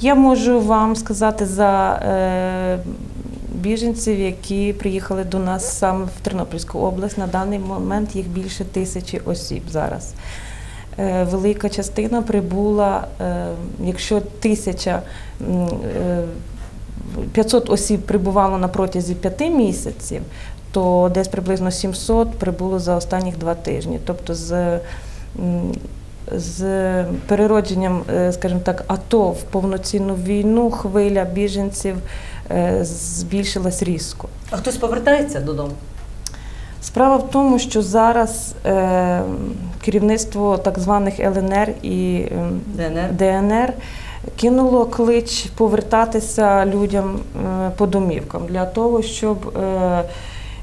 Я можу вам сказати за е, біженців, які приїхали до нас саме в Тернопільську область. На даний момент їх більше тисячі осіб зараз. Е, велика частина прибула, е, якщо тисяча е, 500 осіб прибувало на протязі п'яти місяців, то десь приблизно 700 прибуло за останніх два тижні. Тобто з, з переродженням, е, скажімо так, АТО в повноцінну війну хвиля біженців е, збільшилась різко. А хтось повертається додому? Справа в тому, що зараз е, керівництво так званих ЛНР і ДНР? ДНР кинуло клич повертатися людям е, по домівкам для того, щоб е,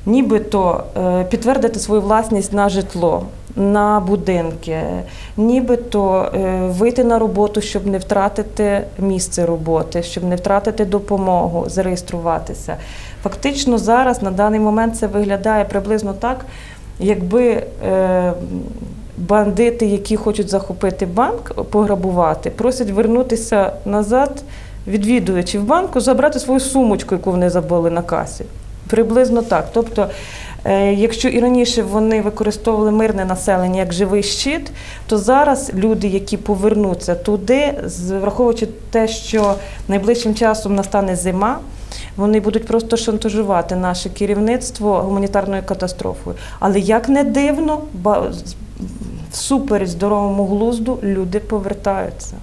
нібито е, підтвердити свою власність на житло. На будинки, нібито е, вийти на роботу, щоб не втратити місце роботи, щоб не втратити допомогу, зареєструватися. Фактично зараз на даний момент це виглядає приблизно так, якби е, бандити, які хочуть захопити банк, пограбувати, просять вернутися назад, відвідувачі в банку, забрати свою сумочку, яку вони забули на касі. Приблизно так. Тобто, е, якщо і раніше вони використовували мирне населення як живий щит, то зараз люди, які повернуться туди, враховуючи те, що найближчим часом настане зима, вони будуть просто шантажувати наше керівництво гуманітарною катастрофою. Але як не дивно, всупереч здоровому глузду люди повертаються.